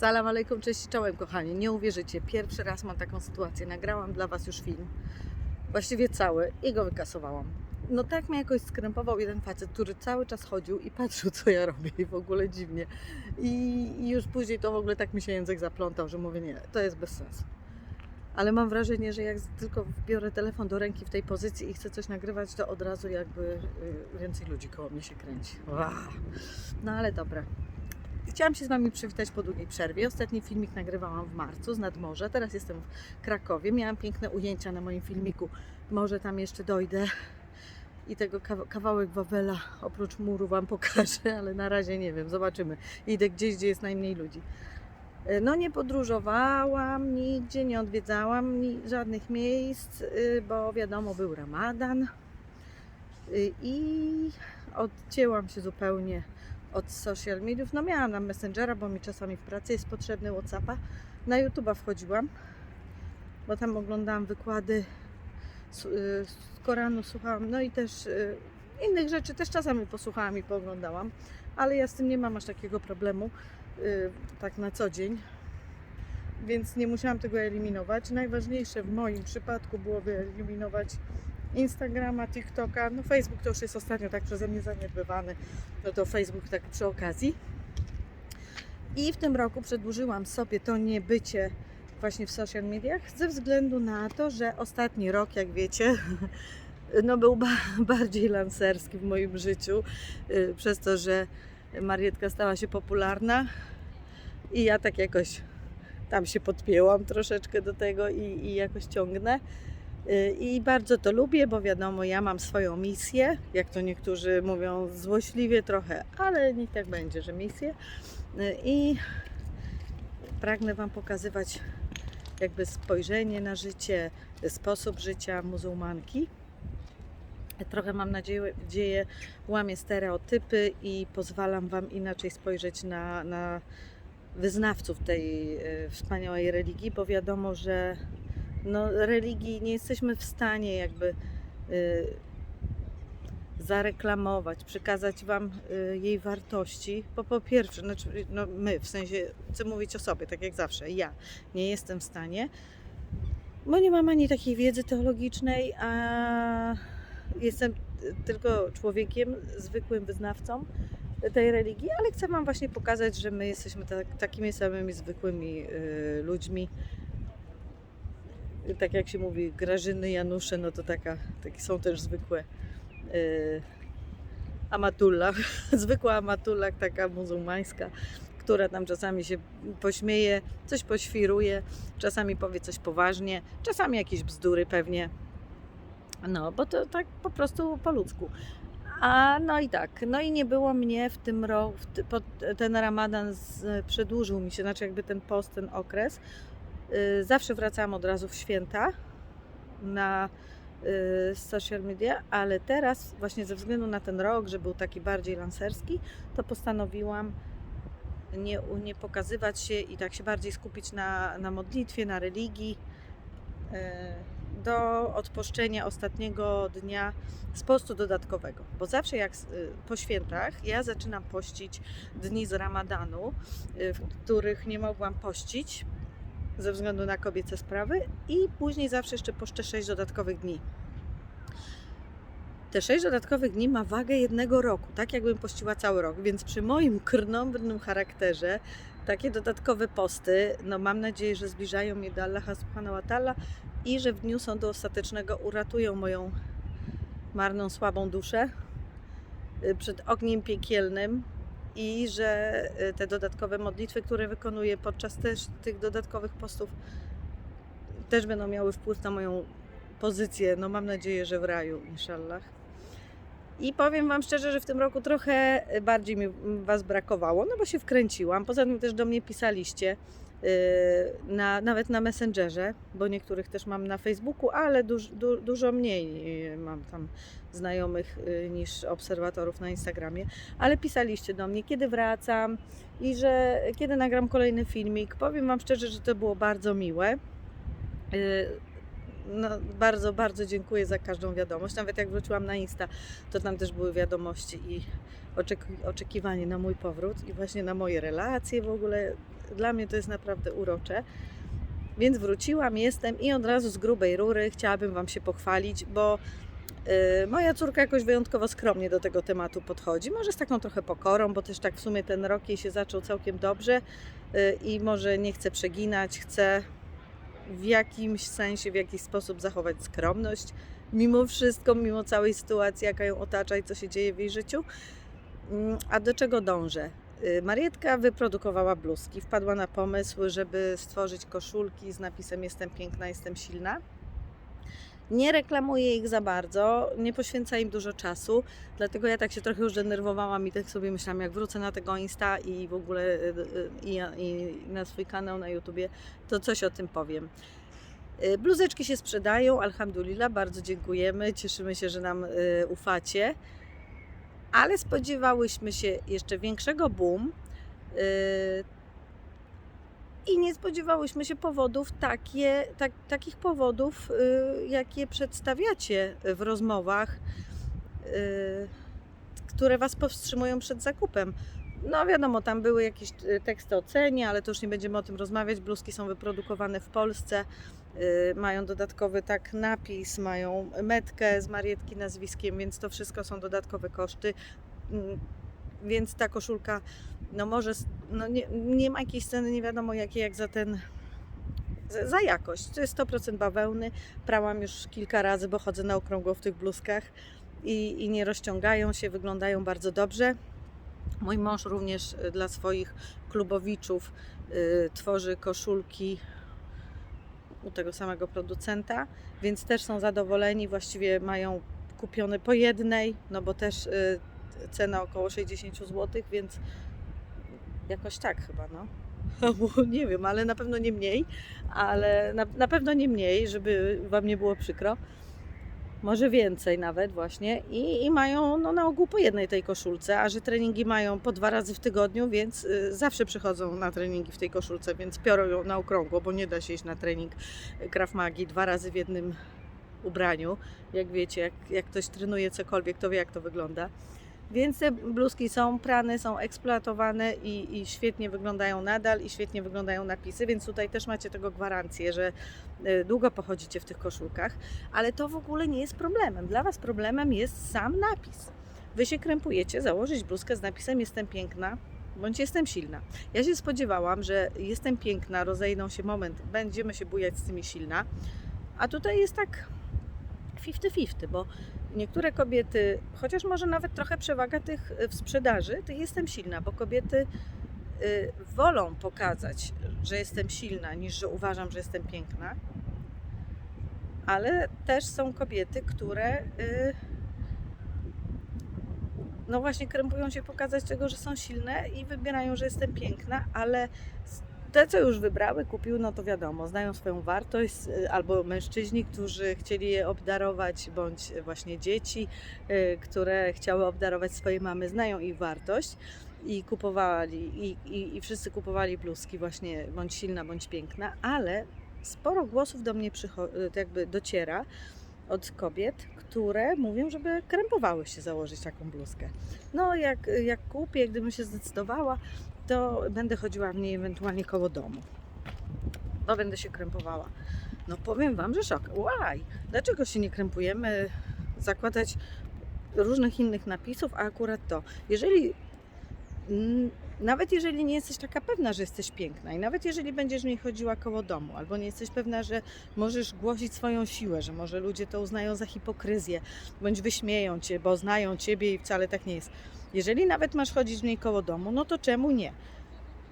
Salam alejkum, cześć czołem kochani. Nie uwierzycie, pierwszy raz mam taką sytuację. Nagrałam dla Was już film, właściwie cały i go wykasowałam. No tak mnie jakoś skrępował jeden facet, który cały czas chodził i patrzył co ja robię i w ogóle dziwnie. I, już później to w ogóle tak mi się język zaplątał, że mówię nie, to jest bez sensu. Ale mam wrażenie, że jak tylko biorę telefon do ręki w tej pozycji i chcę coś nagrywać, to od razu jakby y, więcej ludzi koło mnie się kręci. Ua. No ale dobra. Chciałam się z Wami przywitać po długiej przerwie. Ostatni filmik nagrywałam w marcu z nadmorza. Teraz jestem w Krakowie. Miałam piękne ujęcia na moim filmiku. Może tam jeszcze dojdę i tego kawa- kawałek Wawela oprócz muru Wam pokażę, ale na razie nie wiem. Zobaczymy. Idę gdzieś, gdzie jest najmniej ludzi. E, No nie podróżowałam nigdzie, nie odwiedzałam żadnych miejsc, y, bo wiadomo, był ramadan. Y, I odcięłam się zupełnie od social mediów. No miałam Messengera, bo mi czasami w pracy jest potrzebny Whatsappa. Na YouTube'a wchodziłam, bo tam oglądałam wykłady z, y, z Koranu, słuchałam, no i też y, innych rzeczy też czasami posłuchałam i pooglądałam, ale ja z tym nie mam aż takiego problemu y, tak na co dzień. Więc nie musiałam tego eliminować. Najważniejsze w moim przypadku było wyeliminować Instagrama, TikToka. No Facebook to już jest ostatnio tak przeze mnie zaniedbywany. No to Facebook tak przy okazji. I w tym roku przedłużyłam sobie to niebycie właśnie w social mediach ze względu na to, że ostatni rok, jak wiecie, no był ba- bardziej lancerski w moim życiu, y, przez to, że Marietka stała się popularna i ja tak jakoś tam się podpięłam troszeczkę do tego i, i jakoś ciągnę. Y, I bardzo to lubię, bo wiadomo, ja mam swoją misję, jak to niektórzy mówią złośliwie trochę, ale niech tak będzie, że misję. Y, I pragnę Wam pokazywać jakby spojrzenie na życie, sposób życia muzułmanki. Trochę mam nadzieję, łamię stereotypy i pozwalam Wam inaczej spojrzeć na, na wyznawców tej y, wspaniałej religii, bo wiadomo, że no, religii nie jesteśmy w stanie jakby y, zareklamować, przekazać Wam y, jej wartości, bo po pierwsze, znaczy, no my, w sensie, chcę mówić o sobie, tak jak zawsze, ja nie jestem w stanie, bo nie mam ani takiej wiedzy teologicznej, a jestem tylko człowiekiem, zwykłym wyznawcą tej religii, ale chcę Wam właśnie pokazać, że my jesteśmy tak, takimi samymi zwykłymi y, ludźmi, tak jak się mówi, Grażyny, Janusze, no to taka, takie są też zwykłe yy, amatullah, zwykła amatullah, taka muzułmańska, która tam czasami się pośmieje, coś poświruje, czasami powie coś poważnie, czasami jakieś bzdury pewnie, no, bo to tak po prostu po ludzku. A no i tak, no i nie było mnie w tym roku, ten ramadan z, przedłużył mi się, znaczy jakby ten post, ten okres, Zawsze wracałam od razu w święta na y, social media, ale teraz właśnie ze względu na ten rok, że był taki bardziej lancerski, to postanowiłam nie, nie pokazywać się i tak się bardziej skupić na, na modlitwie, na religii y, do odposzczenia ostatniego dnia z postu dodatkowego. Bo zawsze jak y, po świętach ja zaczynam pościć dni z ramadanu, y, w których nie mogłam pościć, ze względu na kobiece sprawy i później zawsze jeszcze poszczę 6 dodatkowych dni. Te 6 dodatkowych dni ma wagę jednego roku, tak jakbym pościła cały rok, więc przy moim krnąbrnym charakterze takie dodatkowe posty, no mam nadzieję, że zbliżają mnie do Allaha subhanahu wa ta'ala i że w dniu sądu ostatecznego uratują moją marną, słabą duszę y, przed ogniem piekielnym, i że y, te dodatkowe modlitwy, które wykonuję podczas też tych dodatkowych postów, też będą miały wpływ na moją pozycję. No mam nadzieję, że w raju, inshallah. I powiem Wam szczerze, że w tym roku trochę bardziej mi Was brakowało, no bo się wkręciłam. Poza tym też do mnie pisaliście, na, nawet na Messengerze, bo niektórych też mam na Facebooku, ale duż, du, dużo mniej yy, mam tam znajomych yy, niż obserwatorów na Instagramie ale pisaliście do mnie, kiedy wracam i że kiedy nagram kolejny filmik. Powiem Wam szczerze, że to było bardzo miłe. No, bardzo, bardzo dziękuję za każdą wiadomość. Nawet jak wróciłam na Insta, to tam też były wiadomości i oczekiwanie na mój powrót i właśnie na moje relacje w ogóle Dla mnie to jest naprawdę urocze. Więc wróciłam, jestem i od razu z grubej rury chciałabym Wam się pochwalić, bo y, moja córka jakoś wyjątkowo skromnie do tego tematu podchodzi. Może z taką trochę pokorą, bo też tak w sumie ten rok jej się zaczął całkiem dobrze y, i może nie chce przeginać, chce w jakimś sensie, w jakiś sposób zachować skromność, mimo wszystko, mimo całej sytuacji, jaka ją otacza i co się dzieje w jej życiu. Mm, A do czego dążę? Y, Marietka wyprodukowała bluzki, wpadła na pomysł, żeby stworzyć koszulki z napisem Jestem piękna, jestem silna. Nie reklamuję ich za bardzo, nie poświęca im dużo czasu, dlatego ja tak się trochę już denerwowałam i tak sobie myślałam, jak wrócę na tego Insta i w ogóle y, y, i, i na swój kanał na YouTubie, to coś o tym powiem. Bluzeczki się sprzedają, alhamdulillah, bardzo dziękujemy, cieszymy się, że nam ufacie, ale spodziewałyśmy się jeszcze większego boom y, i nie spodziewałyśmy się powodów takie, tak, takich powodów, y, jakie przedstawiacie w rozmowach, y, które Was powstrzymują przed zakupem. No wiadomo, tam były jakieś y, teksty o cenie, ale to już nie będziemy o tym rozmawiać. Bluzki są wyprodukowane w Polsce, mają dodatkowy tak napis, mają metkę z Marietki nazwiskiem, więc to wszystko są dodatkowe koszty. Mm, Więc ta koszulka, no może, no nie, nie ma jakiejś ceny, nie wiadomo jakiej, jak za ten, za, za jakość. To jest 100% bawełny. Prałam już kilka razy, bo chodzę na okrągło w tych bluzkach i, i nie rozciągają się, wyglądają bardzo dobrze. Mój mąż również y, dla swoich klubowiczów y, tworzy koszulki u tego samego producenta, więc też są zadowoleni. Właściwie mają kupione po jednej, no bo też y, cena około 60 zł, więc jakoś tak chyba, no. Nie wiem, ale na pewno nie mniej, ale na, na pewno nie mniej, żeby Wam nie było przykro. Może więcej nawet właśnie I, i mają no, na ogół po jednej tej koszulce, a że treningi mają po dwa razy w tygodniu, więc y, zawsze przychodzą na treningi w tej koszulce, więc biorą ją na okrągło, bo nie da się iść na trening Krav Magi dwa razy w jednym ubraniu. Jak wiecie, jak, jak ktoś trenuje cokolwiek, to wie jak to wygląda. Więc te bluzki są prane, są eksploatowane i, i świetnie wyglądają nadal i świetnie wyglądają napisy, więc tutaj też macie tego gwarancję, że y, długo pochodzicie w tych koszulkach, ale to w ogóle nie jest problemem. Dla Was problemem jest sam napis. Wy się krępujecie założyć bluzkę z napisem Jestem piękna bądź Jestem silna. Ja się spodziewałam, że Jestem piękna, rozejdą się moment, będziemy się bujać z tymi silna, a tutaj jest tak 50-50, bo niektóre kobiety, chociaż może nawet trochę przewaga tych y, w sprzedaży, tych jestem silna, bo kobiety y, wolą pokazać, że jestem silna, niż że uważam, że jestem piękna. Ale też są kobiety, które y, no właśnie krępują się pokazać tego, że są silne i wybierają, że jestem piękna, ale te, co już wybrały, kupiły, no to wiadomo, znają swoją wartość, y, albo mężczyźni, którzy chcieli je obdarować, bądź właśnie dzieci, y, które chciały obdarować swoje mamy, znają ich wartość i kupowali, i, i, i wszyscy kupowali bluzki właśnie, bądź silna, bądź piękna, ale sporo głosów do mnie y, jakby dociera od kobiet, które mówią, żeby krępowały się założyć taką bluzkę. No jak, jak kupię, gdybym się zdecydowała, to będę chodziła w niej ewentualnie koło domu. No będę się krępowała. No powiem Wam, że szok. Łaj! Dlaczego się nie krępujemy zakładać różnych innych napisów, a akurat to? Jeżeli mm, nawet jeżeli nie jesteś taka pewna, że jesteś piękna i nawet jeżeli będziesz niej chodziła koło domu, albo nie jesteś pewna, że możesz głosić swoją siłę, że może ludzie to uznają za hipokryzję, bądź wyśmieją cię, bo znają ciebie i wcale tak nie jest. Jeżeli nawet masz chodzić niej koło domu, no to czemu nie?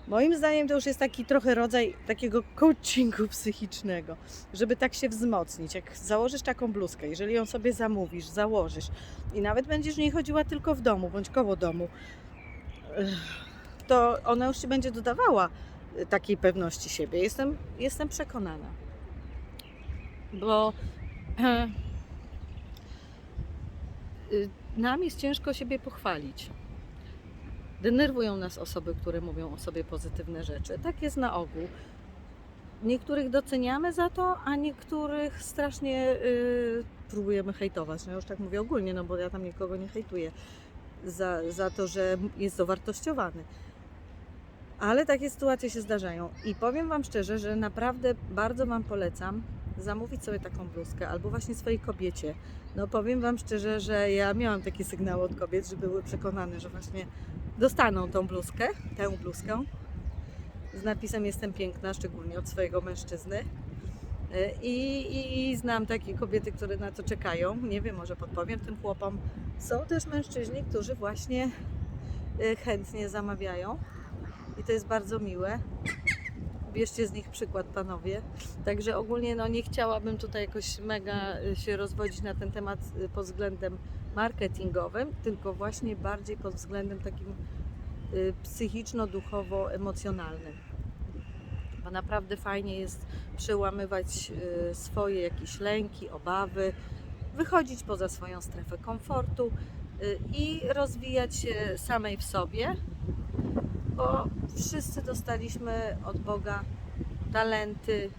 Moim zdaniem to już jest taki trochę rodzaj takiego coachingu psychicznego, żeby tak się wzmocnić. Jak założysz taką bluzkę, jeżeli ją sobie zamówisz, założysz i nawet będziesz w niej chodziła tylko w domu bądź koło domu, to ona już ci będzie dodawała takiej pewności siebie. Jestem, jestem przekonana. Bo y, nam jest ciężko siebie pochwalić. Denerwują nas osoby, które mówią o sobie pozytywne rzeczy. Tak jest na ogół. Niektórych doceniamy za to, a niektórych strasznie y, próbujemy hejtować. No już tak mówię ogólnie, no bo ja tam nikogo nie hejtuję za, za to, że jest dowartościowany. Ale takie sytuacje się zdarzają. I powiem Wam szczerze, że naprawdę bardzo Wam polecam zamówić sobie taką bluzkę albo właśnie swojej kobiecie. No powiem Wam szczerze, że ja miałam takie sygnały od kobiet, że były przekonane, że właśnie dostaną tą bluzkę, tę bluzkę z napisem Jestem piękna, szczególnie od swojego mężczyzny. Y, I, i, I znam takie kobiety, które na to czekają. Nie wiem, może podpowiem tym chłopom. Są też mężczyźni, którzy właśnie y, chętnie zamawiają. I to jest bardzo miłe. Bierzcie z nich przykład, panowie. Także ogólnie no, nie chciałabym tutaj jakoś mega y, się rozwodzić na ten temat y, pod względem marketingowym, tylko właśnie bardziej pod względem takim y, psychiczno-duchowo-emocjonalnym. Bo naprawdę fajnie jest przełamywać swoje jakieś lęki, obawy, wychodzić poza swoją strefę komfortu i rozwijać się samej w sobie, bo wszyscy dostaliśmy od Boga talenty,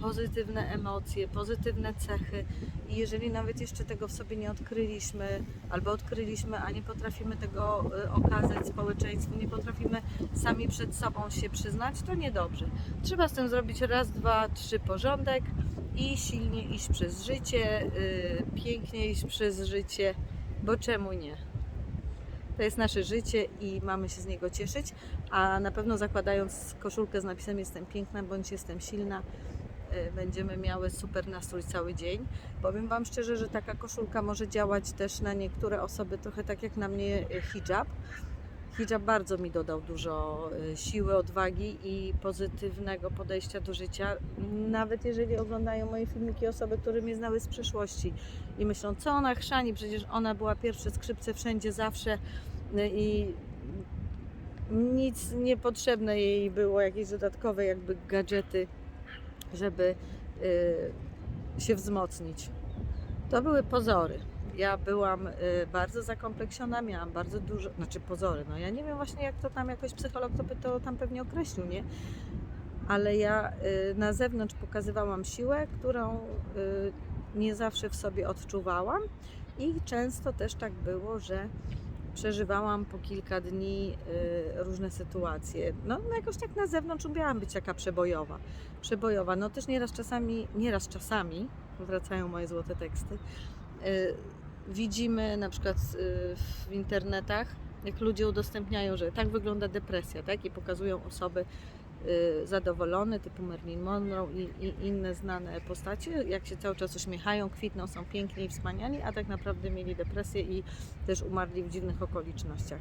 pozytywne emocje, pozytywne cechy i jeżeli nawet jeszcze tego w sobie nie odkryliśmy, albo odkryliśmy, a nie potrafimy tego y, okazać społeczeństwu, nie potrafimy sami przed sobą się przyznać, to niedobrze. Trzeba z tym zrobić raz, dwa, trzy porządek i silnie iść przez życie, y, pięknie iść przez życie, bo czemu nie? To jest nasze życie i mamy się z niego cieszyć, a na pewno zakładając koszulkę z napisem Jestem piękna bądź jestem silna, y, będziemy miały super nastrój cały dzień. Powiem Wam szczerze, że taka koszulka może działać też na niektóre osoby, trochę tak jak na mnie y, hijab. Hijab bardzo mi dodał dużo y, siły, odwagi i pozytywnego podejścia do życia. Nawet jeżeli oglądają moje filmiki osoby, które mnie znały z przeszłości i myślą, co ona chrzani, przecież ona była pierwsze skrzypce wszędzie, zawsze i nic niepotrzebne jej było, jakieś dodatkowe jakby gadżety, żeby y, się wzmocnić. To były pozory. Ja byłam y, bardzo zakompleksiona, miałam bardzo dużo, znaczy pozory, no ja nie wiem właśnie jak to tam jakoś psycholog to by to tam pewnie określił, nie? Ale ja y, na zewnątrz pokazywałam siłę, którą y, nie zawsze w sobie odczuwałam i często też tak było, że przeżywałam po kilka dni y, różne sytuacje. No, no jakoś tak na zewnątrz umiałam być taka przebojowa. Przebojowa. No też nieraz czasami, nieraz czasami, wracają moje złote teksty, y, widzimy na przykład y, w internetach, jak ludzie udostępniają, że tak wygląda depresja, tak? I pokazują osoby y, zadowolone, typu Marilyn Monroe i, i inne znane postacie, jak się cały czas uśmiechają, kwitną, są piękni i wspaniali, a tak naprawdę mieli depresję i też umarli w dziwnych okolicznościach.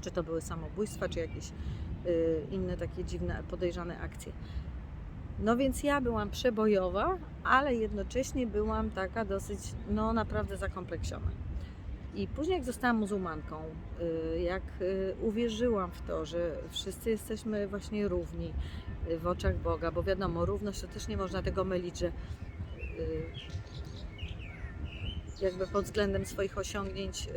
Czy to były samobójstwa, czy jakieś y, inne takie dziwne, podejrzane akcje. No więc ja byłam przebojowa, ale jednocześnie byłam taka dosyć, no naprawdę zakompleksiona. I później jak zostałam muzułmanką, y, jak y, uwierzyłam w to, że wszyscy jesteśmy właśnie równi y, w oczach Boga, bo wiadomo, równość to też nie można tego mylić, że jakby pod względem swoich osiągnięć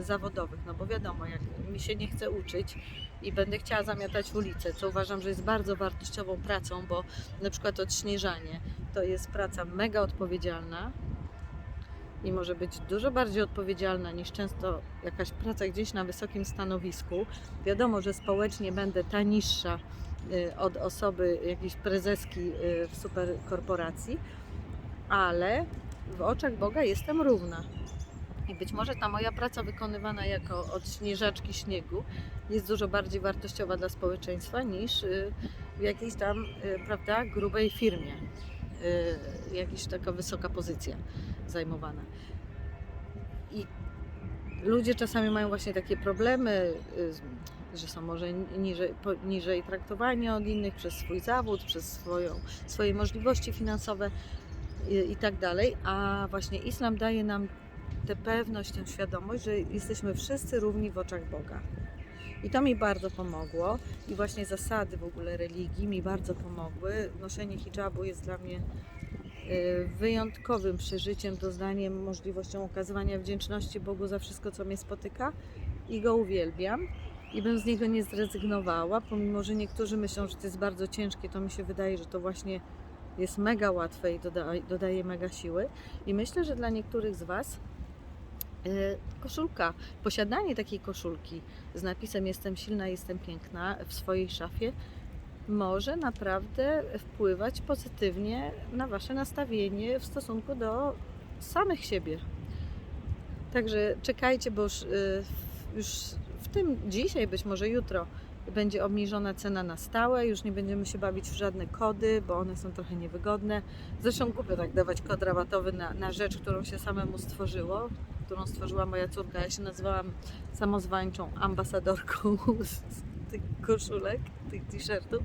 zawodowych, no bo wiadomo, jak mi się nie chce uczyć i będę chciała zamiatać ulicę, co uważam, że jest bardzo wartościową pracą, bo na przykład odśnieżanie to jest praca mega odpowiedzialna i może być dużo bardziej odpowiedzialna niż często jakaś praca gdzieś na wysokim stanowisku. Wiadomo, że społecznie będę ta niższa y, od osoby jakiejś prezeski y, w superkorporacji, ale w oczach Boga jestem równa. I być może ta moja praca wykonywana jako odśnieżaczki śniegu jest dużo bardziej wartościowa dla społeczeństwa niż y, w jakiejś tam, prawda, grubej firmie. Jakaś taka wysoka pozycja zajmowana. I ludzie czasami mają właśnie takie problemy, y, że są może niżej, niżej traktowani od innych przez swój zawód, przez swoją, swoje możliwości finansowe i, i tak dalej. A właśnie islam daje nam tę pewność, tę świadomość, że jesteśmy wszyscy równi w oczach Boga. I to mi bardzo pomogło. I właśnie zasady w ogóle religii mi bardzo pomogły. Noszenie hijabu jest dla mnie wyjątkowym przeżyciem, doznaniem, możliwością okazywania wdzięczności Bogu za wszystko, co mnie spotyka i go uwielbiam. I bym z niego nie zrezygnowała, pomimo że niektórzy myślą, że to jest bardzo ciężkie, to mi się wydaje, że to właśnie jest mega łatwe i doda, dodaje mega siły. I myślę, że dla niektórych z Was Y, Koszulka, posiadanie takiej koszulki z napisem Jestem silna, jestem piękna w swojej szafie może naprawdę wpływać pozytywnie na Wasze nastawienie w stosunku do samych siebie. Także czekajcie, bo już, y, już w tym dzisiaj, być może jutro, będzie obniżona cena na stałe. Już nie będziemy się bawić w żadne kody, bo one są trochę niewygodne. Zresztą głupio tak dawać kod rabatowy na, na rzecz, którą się samemu stworzyło, którą stworzyła moja córka. Ja się nazywałam samozwańczą ambasadorką tych koszulek, tych t-shirtów.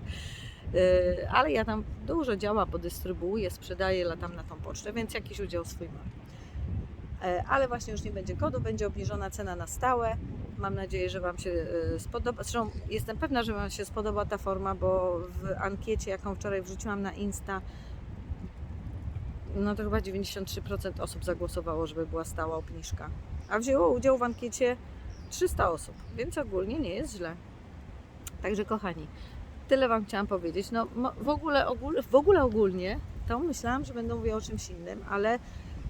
Yy, Ale ja tam dużo działa, bo dystrybuuję, sprzedaję, latam na tą pocztę, więc jakiś udział swój mam. E, Ale właśnie już nie będzie kodu, będzie obniżona cena na stałe. Mam nadzieję, że Wam się e, spodoba. Zresztą jestem pewna, że Wam się spodoba ta forma, bo w ankiecie, jaką wczoraj wrzuciłam na Insta, no to chyba 93% osób zagłosowało, żeby była stała obniżka. A wzięło udział w ankiecie 300 osób, więc ogólnie nie jest źle. Także kochani, tyle Wam chciałam powiedzieć. No w ogóle, ogól, w ogóle ogólnie to myślałam, że będę mówiła o czymś innym, ale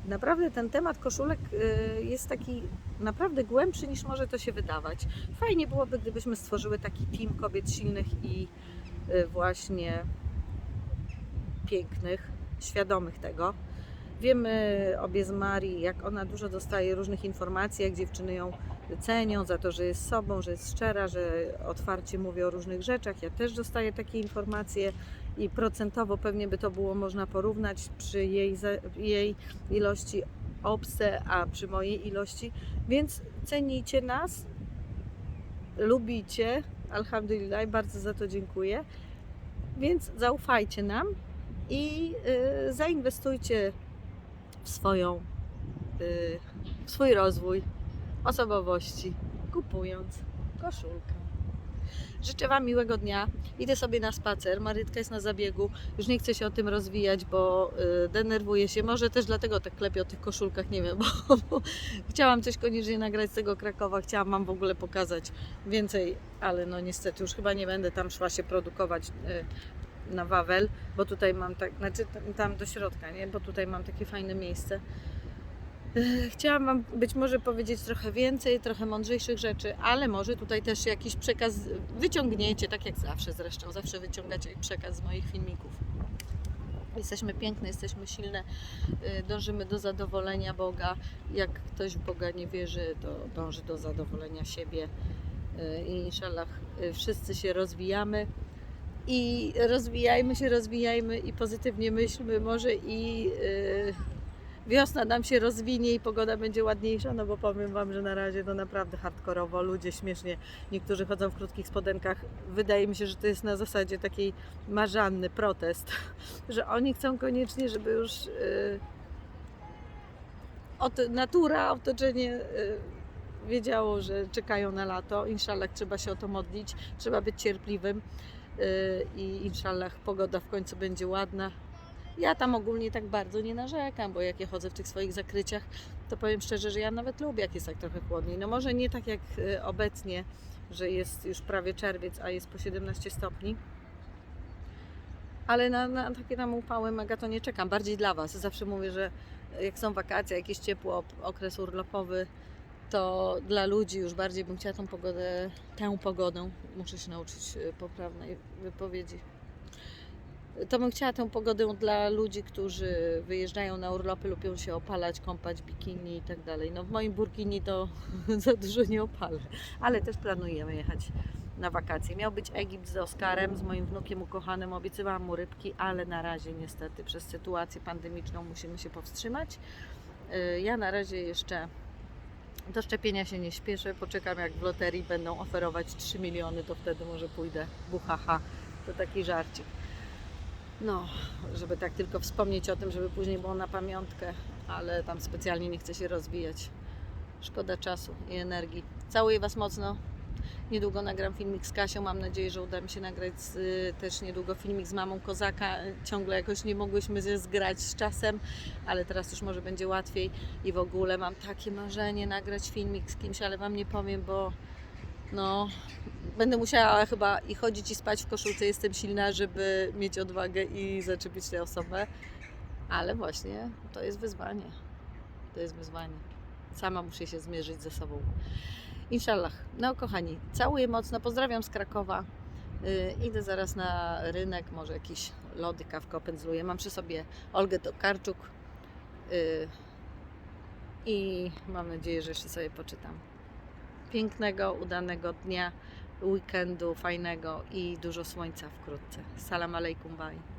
naprawdę ten temat koszulek y, jest taki naprawdę głębszy niż może to się wydawać. Fajnie byłoby, gdybyśmy stworzyły taki team kobiet silnych i y, właśnie pięknych, świadomych tego. Wiemy obie z Marii, jak ona dużo dostaje różnych informacji, jak dziewczyny ją cenią za to, że jest sobą, że jest szczera, że otwarcie mówi o różnych rzeczach. Ja też dostaję takie informacje i procentowo pewnie by to było można porównać przy jej, jej ilości obse, a przy mojej ilości. Więc cenicie nas, lubicie, alhamdulillah, bardzo za to dziękuję. Więc zaufajcie nam i y, zainwestujcie w swoją, y, w swój rozwój osobowości, kupując koszulkę. Życzę Wam miłego dnia. Idę sobie na spacer. Marytka jest na zabiegu. Już nie chcę się o tym rozwijać, bo y, denerwuję się. Może też dlatego tak klepię o tych koszulkach, nie wiem, bo, bo chciałam coś koniecznie nagrać z tego Krakowa. Chciałam Wam w ogóle pokazać więcej, ale no niestety już chyba nie będę tam szła się produkować y, na Wawel, bo tutaj mam tak, znaczy tam do środka, nie? Bo tutaj mam takie fajne miejsce. Chciałam Wam być może powiedzieć trochę więcej, trochę mądrzejszych rzeczy, ale może tutaj też jakiś przekaz wyciągniecie, tak jak zawsze zresztą, zawsze wyciągacie przekaz z moich filmików. Jesteśmy piękne, jesteśmy silne, y, dążymy do zadowolenia Boga. Jak ktoś w Boga nie wierzy, to dąży do zadowolenia siebie. Y, I inshallah y, wszyscy się rozwijamy i rozwijajmy się, rozwijajmy i pozytywnie myślmy. Może i wiosna nam się rozwinie i pogoda będzie ładniejsza, no bo powiem Wam, że na razie to naprawdę hardkorowo, ludzie śmiesznie, niektórzy chodzą w krótkich spodenkach. Wydaje mi się, że to jest na zasadzie takiej marzanny protest, że oni chcą koniecznie, żeby już y, od, natura, otoczenie y, wiedziało, że czekają na lato. Inshallah trzeba się o to modlić, trzeba być cierpliwym y, i inshallah pogoda w końcu będzie ładna. Ja tam ogólnie tak bardzo nie narzekam, bo jak ja chodzę w tych swoich zakryciach, to powiem szczerze, że ja nawet lubię, jak jest tak trochę chłodniej. No może nie tak jak y, obecnie, że jest już prawie czerwiec, a jest po 17 stopni. Ale na, na takie tam upały mega to nie czekam. Bardziej dla Was. Zawsze mówię, że jak są wakacje, jakieś ciepło, okres urlopowy, to dla ludzi już bardziej bym chciała tą pogodę, tę pogodę, muszę się nauczyć y, poprawnej wypowiedzi. To bym chciała tę pogodę dla ludzi, którzy wyjeżdżają na urlopy, lubią się opalać, kąpać, bikini i tak dalej. No w moim burkini to za dużo nie opalę, ale też planujemy jechać na wakacje. Miał być Egipt z Oskarem, z moim wnukiem ukochanym, obiecywałam mu rybki, ale na razie niestety przez sytuację pandemiczną musimy się powstrzymać. Y, Ja na razie jeszcze do szczepienia się nie śpieszę, poczekam jak w loterii będą oferować 3 miliony, to wtedy może pójdę. Buhaha, to taki żarcik. No, żeby tak tylko wspomnieć o tym, żeby później było na pamiątkę, ale tam specjalnie nie chcę się rozwijać. Szkoda czasu i energii. Całuję Was mocno. Niedługo nagram filmik z Kasią. Mam nadzieję, że uda mi się nagrać z, też niedługo filmik z mamą Kozaka. Ciągle jakoś nie mogłyśmy się zgrać z czasem, ale teraz już może będzie łatwiej. I w ogóle mam takie marzenie nagrać filmik z kimś, ale Wam nie powiem, bo no, będę musiała chyba i chodzić i spać w koszulce. Jestem silna, żeby mieć odwagę i zaczepić tę osobę. Ale właśnie to jest wyzwanie. To jest wyzwanie. Sama muszę się zmierzyć ze sobą. Inshallah. No kochani, całuję mocno, pozdrawiam z Krakowa. Y, idę zaraz na rynek, może jakieś lody, kawkę opędzluję. Mam przy sobie Olgę Tokarczuk y, i mam nadzieję, że jeszcze sobie poczytam. Pięknego, udanego dnia, weekendu fajnego i dużo słońca wkrótce. Salam alejkum, bye.